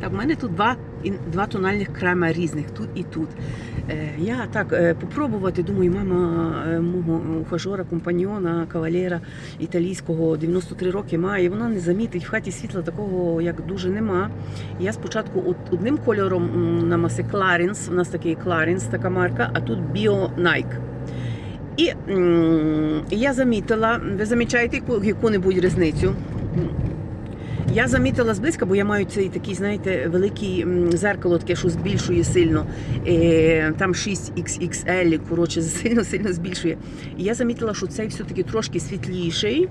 Так, у мене тут два, два тональних крема різних, тут і тут. Е, я так е, попробувати, думаю, мама е, мого ухажора, компаньйона, кавалера італійського 93 роки має, вона не замітить в хаті світла такого, як дуже нема. Я спочатку одним кольором намаси Clarins, у нас такий Clarins, така марка, а тут Bio Nike. І я замітила, ви замічаєте яку-небудь різницю? Я замітила зблизька, бо я маю цей такий, знаєте, великий зеркало, таке, що збільшує сильно. Е, там 6XXL, коротше, сильно сильно збільшує. І я замітила, що цей все-таки трошки світліший,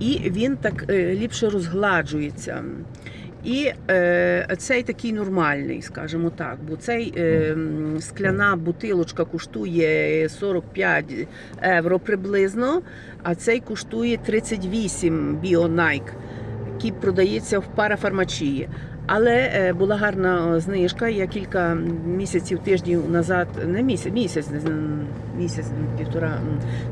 і він так е, ліпше розгладжується. І е, цей такий нормальний, скажімо так, бо цей е, скляна бутилочка коштує 45 євро приблизно, а цей коштує 38 Bio Nike, який продається в парафармачії. Але е, була гарна знижка. Я кілька місяців, тижнів назад, не місяць, місяць, місяць, півтора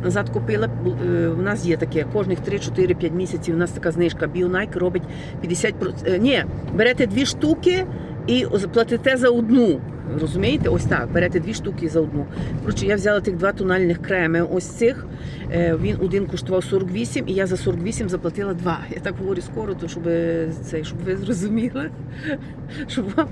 назад купила. Е, У нас є таке, кожних 3-4-5 місяців у нас така знижка. BioNike робить 50%. е, Ні, берете дві штуки і платите за одну. Розумієте? Ось так. Берете дві штуки за одну. Коротше, я взяла тих два тональних креми. Ось цих. Е, Він один коштував 48, і я за 48 заплатила два. Я так говорю скоро, то щоб це, щоб ви зрозуміли. Щоб вам.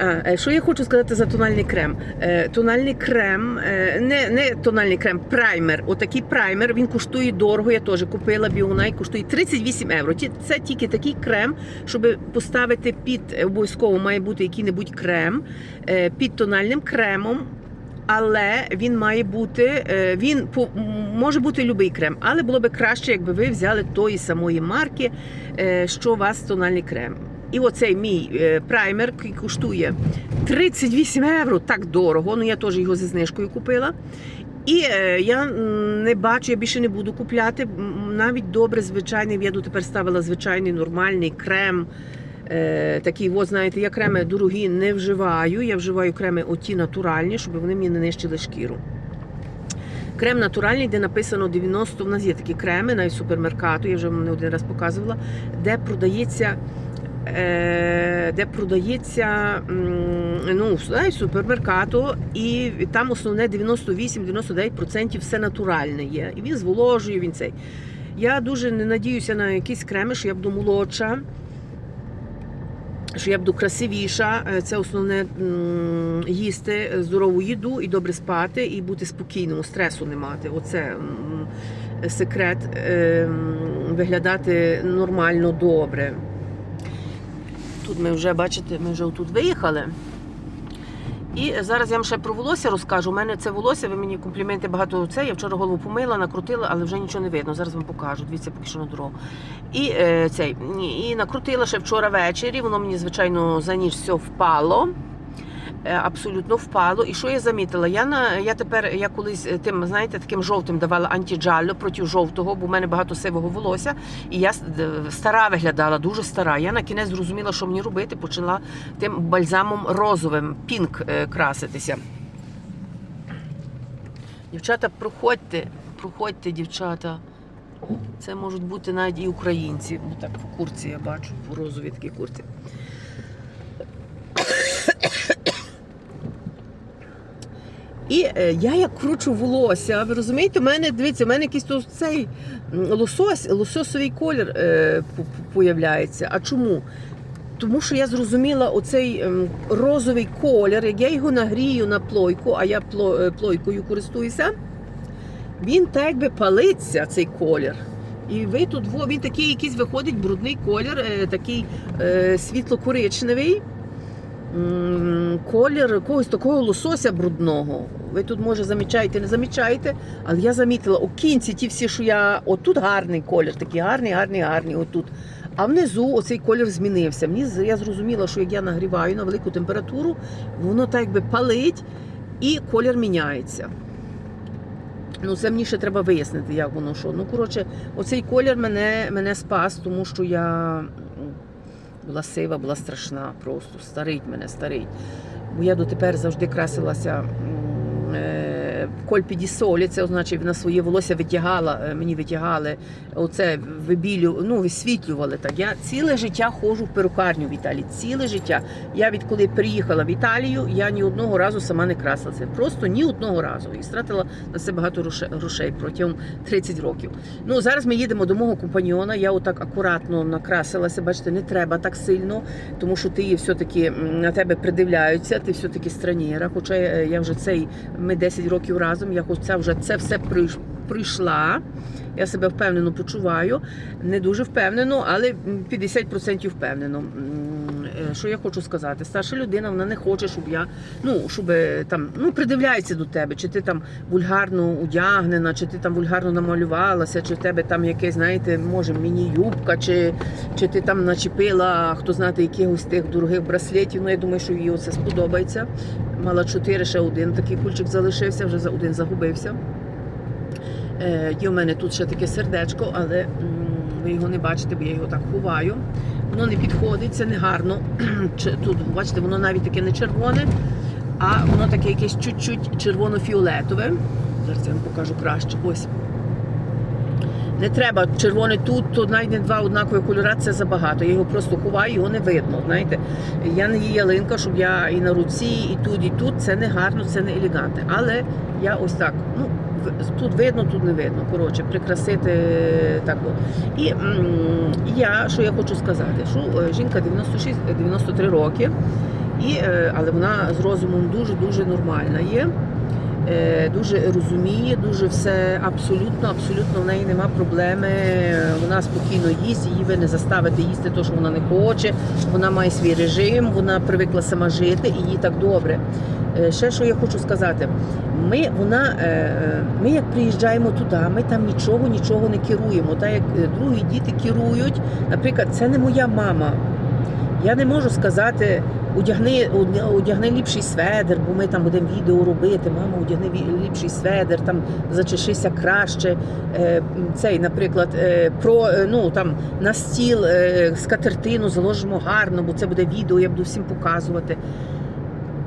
А, е, що я хочу сказати за тональний крем? Е, Тональний крем, е, не, не тональний крем, праймер. Отакий праймер, він коштує дорого. Я теж купила Біонай, коштує 38 євро. Це тільки такий крем, щоб поставити під обов'язково має бути який-небудь крем е, під тональним кремом. Але він має бути, е, він може бути будь-який крем, але було б краще, якби ви взяли тої самої марки, е, що у вас тональний крем. І оцей мій е, праймер, який коштує 38 євро, так дорого. Ну я теж його зі знижкою купила. І е, я не бачу, я більше не буду купляти. Навіть добре, звичайний. Я дотепер ставила звичайний нормальний крем. Е, такий, от, знаєте, я креми дорогі не вживаю. Я вживаю креми оті натуральні, щоб вони мені не нищили шкіру. Крем натуральний, де написано 90, у нас є такі креми навіть в супермеркату, я вже вам не один раз показувала, де продається. е, Де продається ну, супермеркату, і там основне 98-99% все натуральне є. І він зволожує, він цей. Я дуже не надіюся на якісь креми, що я буду молодша, що я буду красивіша. Е, Це основне їсти здорову їду і добре спати, і бути спокійним, стресу не мати. Оце секрет е, виглядати нормально добре. Тут ми вже, бачите, ми вже тут виїхали. І зараз я вам ще про волосся розкажу. У мене це волосся, ви мені компліменти багато це. Я вчора голову помила, накрутила, але вже нічого не видно. Зараз вам покажу. Дивіться, поки що на дорогу. І е, цей, і накрутила ще вчора ввечері. Воно мені, звичайно, за ніж все впало. Е, Абсолютно впало. І що я замітила? Я на я тепер я колись е, тим, знаєте, таким жовтим давала антиджалло проти жовтого, бо в мене багато сивого волосся. І я стара виглядала, дуже стара. Я на кінець зрозуміла, що мені робити. Почала тим бальзамом розовим, пінк е, краситися. Дівчата, проходьте, проходьте, дівчата. Це можуть бути навіть і українці. Бо так курці я бачу, по розовій такій курці. І е, я як кручу волосся, ви розумієте, у мене, дивіться, у мене якийсь цей лосось, лососовий колір е, по- по- появляється. А чому? Тому що я зрозуміла оцей ем, розовий колір, як я його нагрію на плойку, а я е, плойкою користуюся, він так якби палиться, цей колір. І ви тут, він такий якийсь виходить брудний колір, е, такий світло-коричневий. Колір якогось такого лосося брудного. Ви тут, може, замічаєте, не замічаєте, але я замітила у кінці ті всі, що я. Отут гарний колір, такий гарний, гарний, гарний. Отут. А внизу оцей колір змінився. Мені я зрозуміла, що як я нагріваю на велику температуру, воно так якби палить і колір міняється. Ну, це мені ще треба вияснити, як воно що. Ну, коротше, оцей колір мене, мене спас, тому що я була сива, була страшна просто. Старить мене, старить. Бо я дотепер завжди красилася ді солі, це означає, вона своє волосся витягала, е, мені витягали, оце вибілю, ну, висвітлювали так. Я ціле життя ходжу в перукарню в Італії. Ціле життя. Я відколи приїхала в Італію, я ні одного разу сама не красилася. Просто ні одного разу. І стратила на це багато грошей протягом 30 років. Ну, зараз ми їдемо до мого компаньйона. Я отак акуратно накрасилася. Бачите, не треба так сильно, тому що ти все-таки на тебе придивляються, ти все-таки странєра. Хоча е, я вже цей, ми 10 років разом, я хоч вже це все пройшла. Я себе впевнено почуваю. Не дуже впевнено, але 50% впевнено. Е, Що я хочу сказати? Старша людина вона не хоче, щоб я ну щоб е, там ну придивляється до тебе, чи ти там вульгарно одягнена, чи ти там вульгарно намалювалася, чи в тебе там якесь, знаєте, може міні-юбка, чи, чи ти там начепила, хто знати, якихось тих дорогих браслетів. Ну я думаю, що їй це сподобається. Мала чотири, ще один такий кульчик залишився, вже за один загубився. Е, Є у мене тут ще таке сердечко, але ви його не бачите, бо я його так ховаю. Воно не підходить, це не гарно. Тут, бачите, воно навіть таке не червоне, а воно таке якесь чуть-чуть червоно-фіолетове. Зараз я вам покажу краще. Ось. Не треба червоне тут, то навіть не два однакові кольори, це забагато. Я його просто ховаю, його не видно. Знаєте, я не є ялинка, щоб я і на руці, і тут, і тут. Це не гарно, це не елегантне. Але я ось так. Ну, в- тут видно, тут не видно. Коротше, прикрасити так. От. І м, я, що я хочу сказати, що е, жінка 96-93 роки, і, е, але вона з розумом дуже-дуже нормальна є. Е, Дуже розуміє, дуже все абсолютно, абсолютно в неї нема проблеми. Вона спокійно їсть, її ви не заставите їсти те, що вона не хоче. Вона має свій режим, вона привикла сама жити і їй так добре. Е, Ще що я хочу сказати, ми, вона, е, ми як приїжджаємо туди, ми там нічого, нічого не керуємо. Так як другі діти керують, наприклад, це не моя мама. Я не можу сказати, одягни, одягни ліпший сведер, бо ми там будемо відео робити. Мама, одягни ліпший сведер, там зачешися краще. Е, Цей, наприклад, е, про е, ну там на стіл скатертину заложимо гарно, бо це буде відео, я буду всім показувати.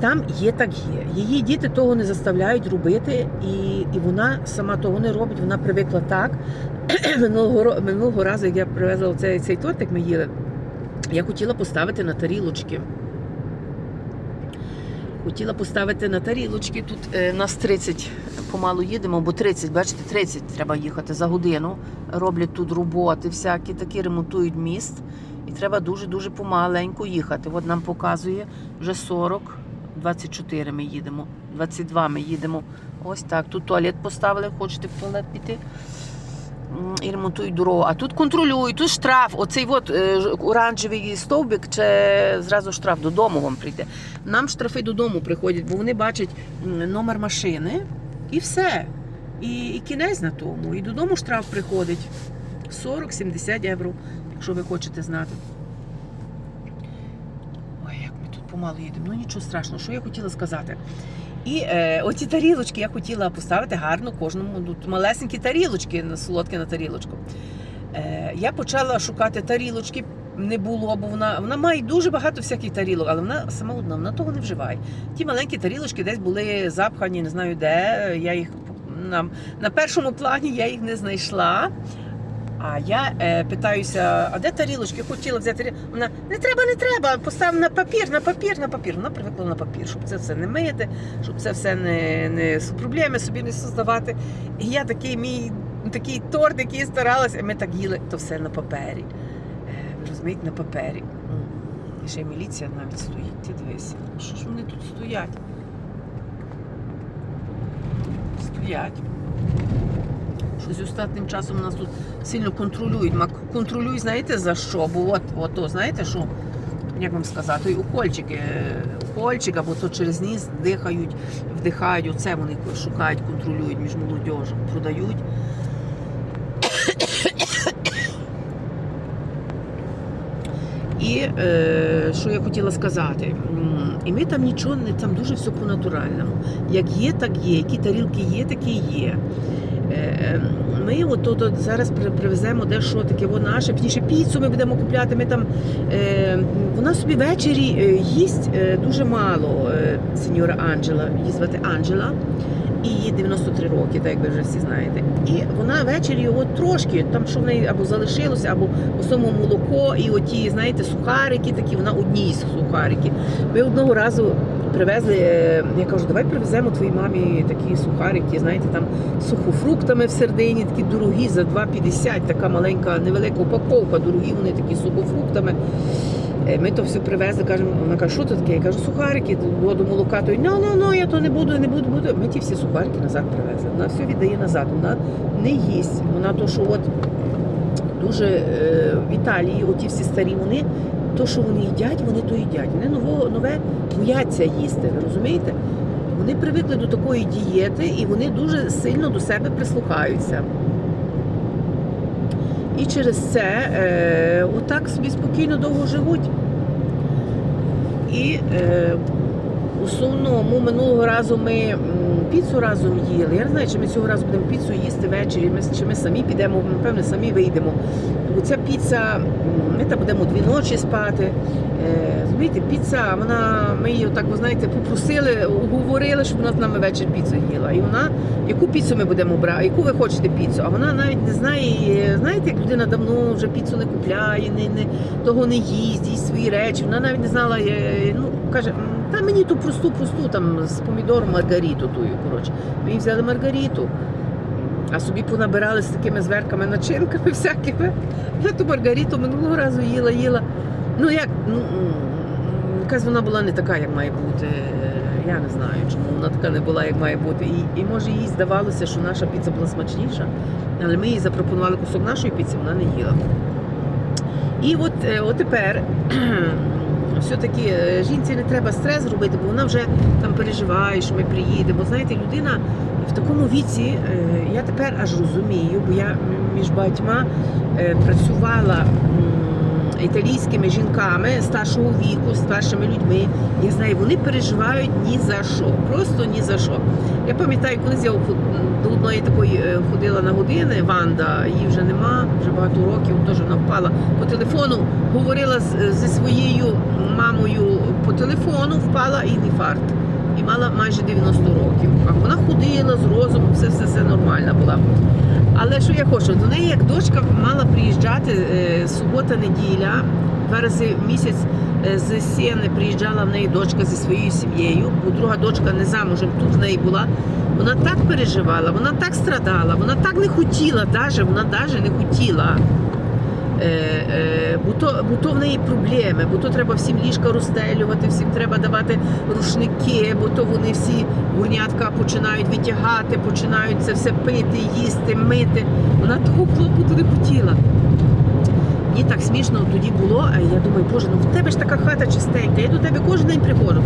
Там є так є. Її діти того не заставляють робити, і, і вона сама того не робить. Вона привикла так. минулого, минулого разу, як я привезла цей, цей тортик, ми їли. Я хотіла поставити на тарілочки. Хотіла поставити на тарілочки. Тут е, нас 30 помалу їдемо, бо 30, бачите, 30 треба їхати за годину. Роблять тут роботи, всякі такі ремонтують міст. І треба дуже-дуже помаленьку їхати. От нам показує вже 40, 24 ми їдемо, 22 ми їдемо. Ось так. Тут туалет поставили, хочете в туалет піти. І ремонтують дорогу. А тут контролюють, тут штраф. Оцей от е, оранжевий стовбик, чи зразу штраф додому вам прийде. Нам штрафи додому приходять, бо вони бачать номер машини і все. І, і кінець на тому. І додому штраф приходить 40-70 євро, якщо ви хочете знати. Ой, як ми тут помалу їдемо. Ну нічого страшного, що я хотіла сказати. І е, оці тарілочки я хотіла поставити гарно кожному. Тут малесенькі тарілочки, солодке на тарілочку. Е, я почала шукати тарілочки. Не було, бо вона, вона має дуже багато всяких тарілок, але вона сама одна, вона того не вживає. Ті маленькі тарілочки десь були запхані, не знаю де. Я їх на, на першому плані я їх не знайшла. А я е, питаюся, а де тарілочки? Хотіла взяти. тарі- Вона не треба, не треба. Постав на папір, на папір, на папір. Вона привикла на папір, щоб це все не мити, щоб це все не, не проблеми собі не создавати. І я такий мій такий торт, який старалася, ми так їли, то все на папері. Е, Ви розумієте, на папері. І ще міліція навіть стоїть. Ти дивися. Що ж вони тут стоять? Стоять. Щось останнім часом нас тут сильно контролюють. Ма- Контролюють, знаєте, за що? Бо от, от то, знаєте, що, як вам сказати, укольчики, е, укольчик, або то через ніс дихають, вдихають, оце вони шукають, контролюють між молодіжю, продають. І е, що я хотіла сказати, і ми там нічого не там дуже все по-натуральному. Як є, так є. Які тарілки є, такі є. Е, Ми от, от, от зараз при- привеземо дещо таке о, наше, пізніше піцу ми будемо купляти. Ми там, е, вона собі ввечері е, їсть е, дуже мало, е, сеньора Анджела, її звати Анджела. і їй 93 роки, так як ви вже всі знаєте. І вона ввечері от трошки, там що в неї або залишилося, або у самому молоко, і оті, знаєте, сухарики такі, вона одні з сухарики. Ми одного разу привезли, е, я кажу, давай привеземо твоїй мамі такі сухарики, знаєте, там з сухофруктами всередині, такі дорогі за 2,50, така маленька, невелика упаковка, дорогі вони такі з сухофруктами. Е, Ми то все привезли, кажемо, вона каже, що це таке? Я кажу, сухарики, до молока, то ну, ну, ну, я то не буду, не буду, буду. Ми ті всі сухарики назад привезли. Вона все віддає назад, вона не їсть. Вона то, що от дуже е, в Італії, оті всі старі, вони то, що вони їдять, вони то їдять. Вони нового, нове бояться їсти, розумієте? Вони привикли до такої дієти і вони дуже сильно до себе прислухаються. І через це е, отак собі спокійно довго живуть. І е, в основному минулого разу ми піцу разом їли. Я не знаю, чи ми цього разу будемо піцу їсти ввечері, ми, чи ми самі підемо, напевно, самі вийдемо. Бо ця піца, ми там будемо дві ночі спати. Е, Розумієте, піца, вона, ми її так, ви знаєте, попросили, уговорили, щоб вона з нами вечір піцу їла. І вона, яку піцу ми будемо брати, яку ви хочете піцу? А вона навіть не знає, знаєте, як людина давно вже піцу не купляє, не, не, того не їсть, їсть свої речі. Вона навіть не знала, е, ну, каже, «М, та мені ту просту, просту, там з помідором маргариту тую, коротше. Їй взяли маргариту. А собі понабирали з такими зверками начинками всякими. Я ту маргариту минулого разу їла, їла. Ну як, ну якась вона була не така, як має бути. Я не знаю, чому вона така не була, як має бути. І, і може їй здавалося, що наша піца була смачніша, але ми їй запропонували кусок нашої піци, вона не їла. І от, е, от тепер все-таки е, жінці не треба стрес робити, бо вона вже там переживає, що ми приїдемо. Знаєте, людина в такому віці, е, я тепер аж розумію, бо я між багатьма е, працювала італійськими жінками старшого віку, старшими людьми. Я знаю, вони переживають ні за що, просто ні за що. Я пам'ятаю, колись я до одної такої е, ходила на години, Ванда, її вже нема, вже багато років, теж вона впала по телефону, говорила з- зі своєю мамою по телефону, впала і інфаркт. І мала майже 90 років. А вона ходила з розумом, все, все, все нормальна була. Але що я хочу? До неї як дочка мала приїжджати е, субота-неділя, два рази в місяць е, з Сіни приїжджала в неї дочка зі своєю сім'єю, бо друга дочка не замужем тут в неї була. Вона так переживала, вона так страдала, вона так не хотіла, даже, вона навіть не хотіла. Е, е, бо, то, бо то в неї проблеми, бо то треба всім ліжка розстелювати, всім треба давати рушники, бо то вони всі гурнятка починають витягати, починають це все пити, їсти, мити. Вона того клопоту не хотіла. Мені так смішно тоді було, я думаю, боже, ну в тебе ж така хата чистенька, я до тебе кожен день приходжу.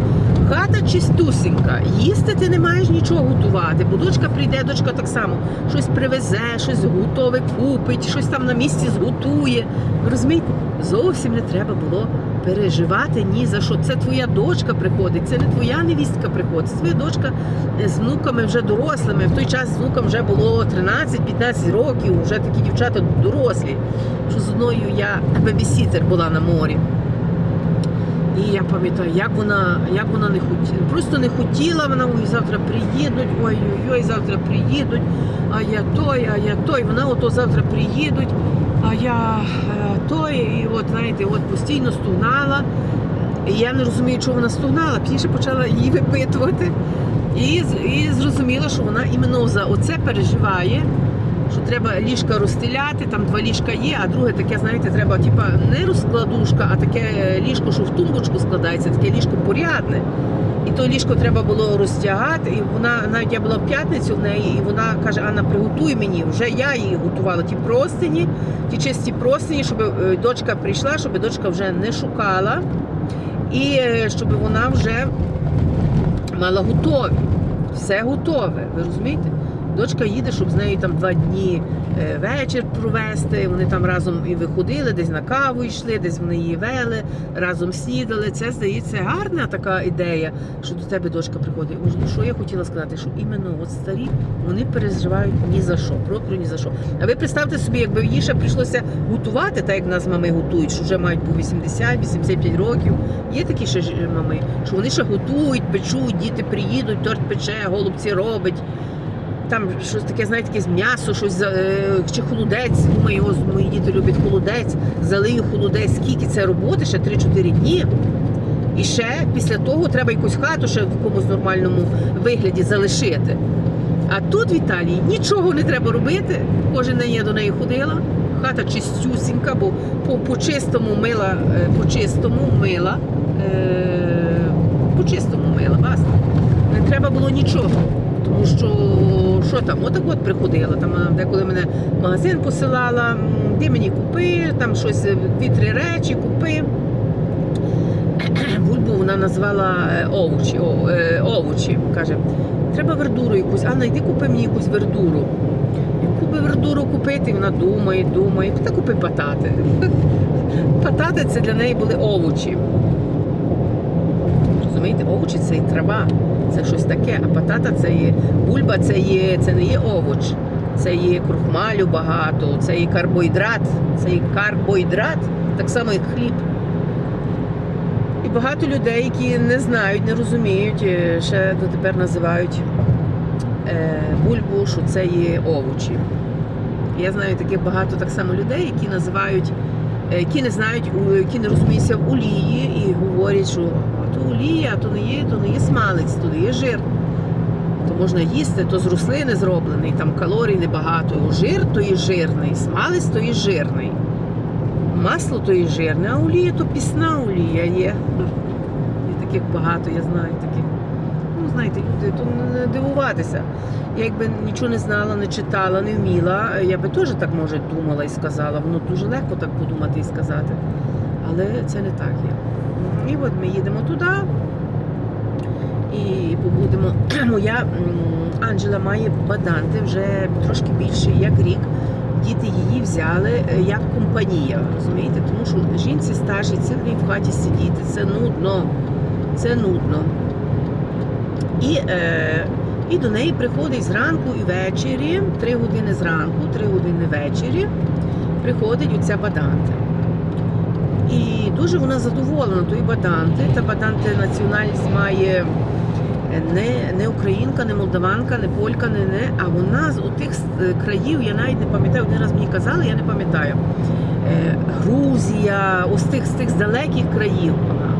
Хата чистусенька, їсти ти не маєш нічого готувати, бо дочка прийде, дочка так само щось привезе, щось готове купить, щось там на місці зготує. Розумієте? Зовсім не треба було переживати ні за що. Це твоя дочка приходить, це не твоя невістка приходить, це твоя дочка з внуками вже дорослими. В той час з внукам вже було 13-15 років, вже такі дівчата дорослі. Що з одною я бебісітер була на морі. І я пам'ятаю, як вона, як вона не хотіла, просто не хотіла, вона ой, завтра приїдуть, ой-ой-ой, завтра приїдуть, а я той, а я той. Вона ото завтра приїдуть, а я е, той. І от, знаєте, от постійно стугнала. І я не розумію, чого вона стугнала. Пізніше почала її випитувати. І, і зрозуміла, що вона іменно за оце переживає що треба ліжка розстеляти, там два ліжка є, а друге таке, знаєте, треба типа не розкладушка, а таке ліжко, що в тумбочку складається, таке ліжко порядне. І то ліжко треба було розтягати. І вона навіть я була в п'ятницю в неї, і вона каже: Анна, приготуй мені. Вже я її готувала ті простині, ті чисті простині, щоб е, дочка прийшла, щоб дочка вже не шукала, і е, щоб вона вже мала готові. Все готове, ви розумієте? Дочка їде, щоб з нею там два дні е, вечір провести. Вони там разом і виходили, десь на каву йшли, десь вони її вели, разом снідали. Це здається гарна така ідея, що до тебе дочка приходить. Ну, Що я хотіла сказати, що іменно от старі вони переживають ні за що, просто ні за що. А ви представте собі, якби їй ще прийшлося готувати, так як нас мами готують, що вже мають по 80-85 років. Є такі ще мами, що вони ще готують, печуть, діти приїдуть, торт пече, голубці робить. Там щось таке, знаєте, якесь м'ясо, щось е, чи холодець. Думаю, ось мої діти люблять холодець, залию холодець. Скільки це роботи? Ще 3-4 дні. І ще після того треба якусь хату ще в якомусь нормальному вигляді залишити. А тут в Італії нічого не треба робити. Кожен день я до неї ходила. Хата чистюсінька, бо по, по мила, е, по чистому мила, е, по чистому мила, баста. Не треба було нічого. Тому що що там, отак от приходила. Там деколи мене магазин посилала, ти мені купи, там щось, е, дві-три речі купи. Бульбу вона назвала е, овочі, е, овочі. Каже, треба вердуру якусь, Анна, йди купи мені якусь вердуру. Яку би вердуру купити? Вона думає, думає, та купи патати. Патати це для неї були овочі. Розумієте, овочі це і трава, це щось таке, а патата це є бульба, це є, це не є овоч, це є крухмалю багато, це є карбоїдрат, це є карбоїдрат, так само як хліб. І багато людей, які не знають, не розуміють, е, ще дотепер називають е, бульбу, що це є овочі. Я знаю таких багато так само людей, які називають, е, які не знають, які не розуміються в олії і говорять, що «А то олія, то не є, то не є смалець, то не є жир. То можна їсти, то з рослини зроблений, там калорій небагато. Жир то є жирний, смалець то є жирний. Масло то є жирне, а олія то пісна олія є. І таких багато, я знаю таких. Ну, знаєте, люди, то не- дивуватися. Я якби нічого не знала, не читала, не вміла, я би теж так, може, думала і сказала. Воно дуже легко так подумати і сказати. Але це не так є. І от ми їдемо туди і побудемо. Моя Анджела має баданти вже трошки більше, як рік. Діти її взяли е, як компанія, розумієте? Тому що жінці старшій цілий в хаті сидіти, це нудно. Це нудно. І, е, і до неї приходить зранку і ввечері, три години зранку, три години ввечері, приходить оця баданти. І дуже вона задоволена тої баданти. Та баданти національність має не, не українка, не молдаванка, не полька, не, не а вона з тих країв, я навіть не пам'ятаю, один раз мені казали, я не пам'ятаю. Е, Грузія, ось тих з тих з далеких країв вона.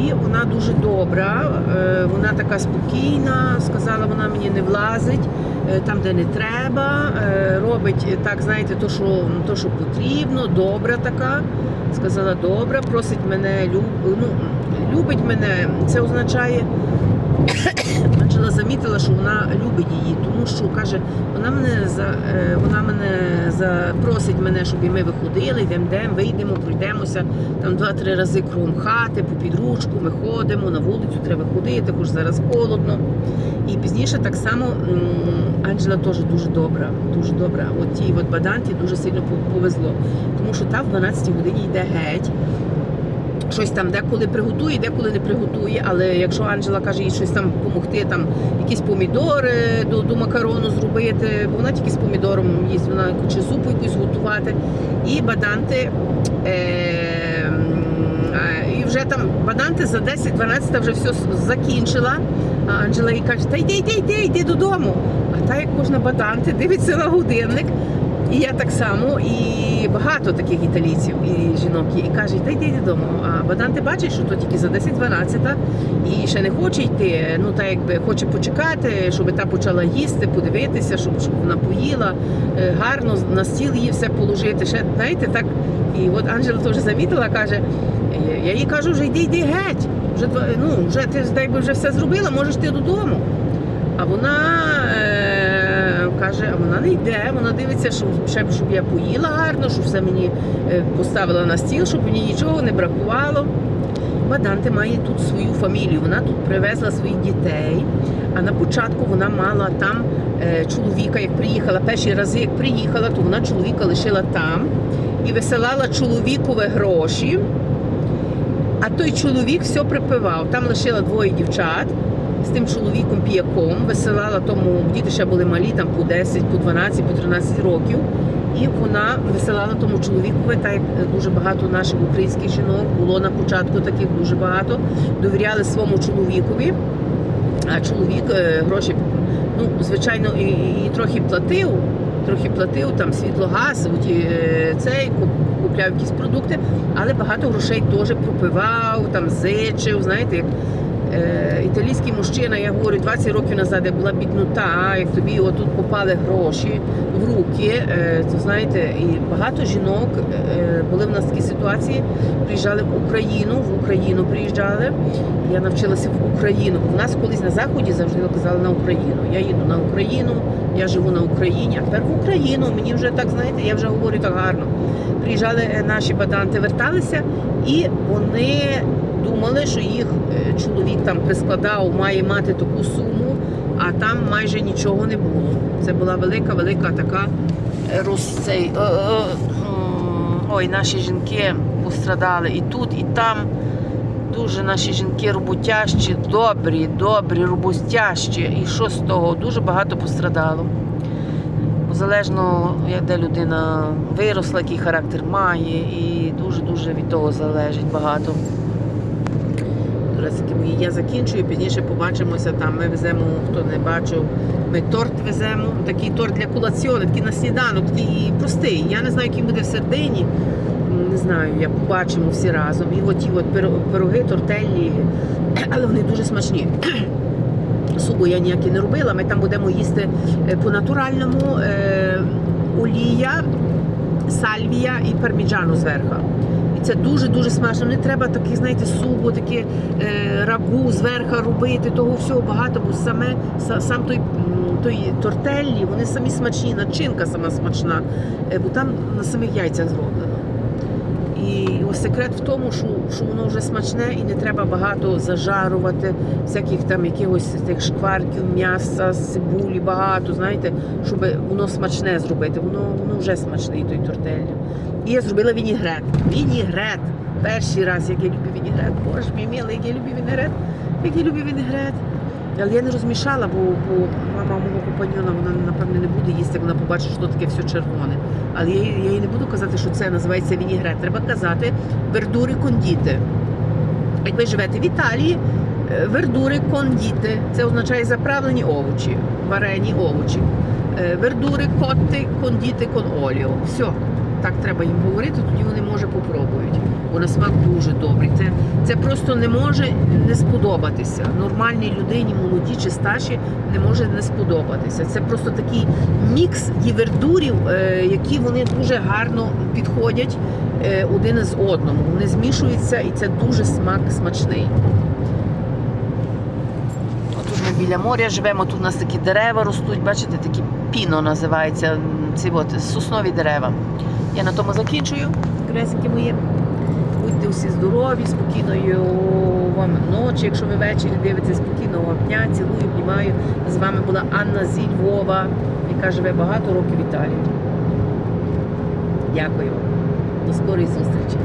І вона дуже добра, е, вона така спокійна, сказала, вона мені не влазить е, там, де не треба, е, робить так, знаєте, то, що, то, що потрібно, добра така. Сказала, добра, просить мене, люб, ну, любить мене. Це означає, Анджела замітила, що вона любить її, тому що каже, вона мене за е, вона мене запросить мене, щоб і ми виходили, йдемо, йдемо, вийдемо, пройдемося там два-три рази кругом хати, по підручку, ми ходимо, на вулицю треба ходити, також зараз холодно. І пізніше так само Анджела теж дуже добра, дуже добра. От тій от баданті дуже сильно повезло, тому що та в 12 годині йде геть. Щось там деколи приготує, деколи не приготує. Але якщо Анджела каже їй щось там допомогти, там якісь помідори до, до макарону зробити, бо вона тільки з помідором їсть, вона хоче зупу якусь готувати. І баданти. Е, і вже там баданти за 10-12 вже все закінчила. А Анджела їй каже, та йди, йди, йди, йди додому. А та як кожна баданти дивиться на годинник. І я так само, і багато таких італійців і жінок і кажуть, та йди додому. А Бадан ти бачиш, що то тільки за 10-12 і ще не хоче йти. Ну так якби хоче почекати, щоб та почала їсти, подивитися, щоб, щоб вона поїла е, гарно на стіл її все положити. Ще знаєте, так. І от Анджела теж замітила, каже, «Е, я їй кажу, вже йди, йди геть. Вже ну вже ти дай би вже все зробила, можеш ти додому. А вона е, каже, а вона не йде, вона дивиться, щоб, щоб я поїла гарно, щоб все мені е, поставила на стіл, щоб мені нічого не бракувало. Баданте має тут свою фамілію. Вона тут привезла своїх дітей. А на початку вона мала там е, чоловіка, як приїхала. Перші рази, як приїхала, то вона чоловіка лишила там і висилала чоловікові гроші. А той чоловік все припивав. Там лишила двоє дівчат з тим чоловіком піяком, висилала тому, діти ще були малі, там по 10, по 12, по 13 років. І вона висилала тому чоловікові, так як дуже багато наших українських жінок було на початку таких дуже багато, довіряли своєму чоловікові, а чоловік е, гроші, ну, звичайно, і, і трохи платив, трохи платив там світлогаз, оті, е, цей, купляв якісь продукти, але багато грошей теж пропивав, там зичив, знаєте, італійський мужчина, я говорю, 20 років назад, була біднота, як тобі отут попали гроші в руки, е, то знаєте, і багато жінок е, були в нас такі ситуації, приїжджали в Україну, в Україну приїжджали. Я навчилася в Україну. У нас колись на заході завжди казали на Україну. Я їду на Україну, я живу на Україні, а тепер в Україну. Мені вже так знаєте, я вже говорю так гарно. Приїжджали е, наші баданти, верталися, і вони думали, що їх е, чоловік там прискладав, має мати таку суму, а там майже нічого не було. Це була велика, велика така е, роз цей. е, Ой, наші жінки пострадали і тут, і там. Дуже наші жінки роботящі, добрі, добрі, роботящі. І що з того? Дуже багато пострадало. Залежно, як де людина виросла, який характер має, і дуже-дуже від того залежить багато. Дурацькі мої, я закінчую, пізніше побачимося там. Ми веземо, хто не бачив, ми торт веземо. Такий торт для кулаціону, такий на сніданок, такий простий. Я не знаю, який буде в середині. Не знаю, я побачимо всі разом. І от ті от пироги, тортельні, але вони дуже смачні. Супу я ніякі не робила. Ми там будемо їсти е, по-натуральному е, олія, сальвія і парміджану зверху. І це дуже-дуже смачно. Не треба такі, знаєте, супу, такі е, рагу зверху робити, того всього багато, бо саме сам той, той тортеллі, вони самі смачні, начинка сама смачна, е, бо там на самих яйцях зроблено. І ось секрет в тому, що, що воно вже смачне і не треба багато зажарувати, всяких там якихось тих шкварків, м'яса, цибулі, багато, знаєте, щоб воно смачне зробити. Воно, воно вже смачне, і той тортель. І я зробила вінігрет. Вінігрет. Перший раз, як я люблю вінігрет. Боже мій милий, як я люблю вінігрет. Як я люблю вінігрет. Але я не розмішала, бо, бо мама мого компаньона вона напевне не буде їсти, вона побачить, що таке все червоне. Але я, я їй не буду казати, що це називається вінігрет. Треба казати вердури кондіти. Як ви живете в Італії, вердури кондіти. Це означає заправлені овочі, варені овочі. Вердури котти кондіти кон оліо. Все. Так треба їм говорити, тоді вони може попробують. Бо на смак дуже добрий. Це, це просто не може не сподобатися. Нормальній людині, молоді чи старші, не може не сподобатися. Це просто такий мікс дівердурів, е, які вони дуже гарно підходять е, один з одному. Вони змішуються і це дуже смак смачний. Тут ми біля моря живемо, тут у нас такі дерева ростуть, бачите, такі піно називається. Ці от соснові дерева. Я на тому закінчую. Кресики мої. Будьте усі здорові, спокійної вам ночі, якщо ви ввечері дивитесь спокійного дня, цілую, обнімаю. З вами була Анна зі Львова, яка живе багато років в Італії. Дякую. До скорої зустрічі.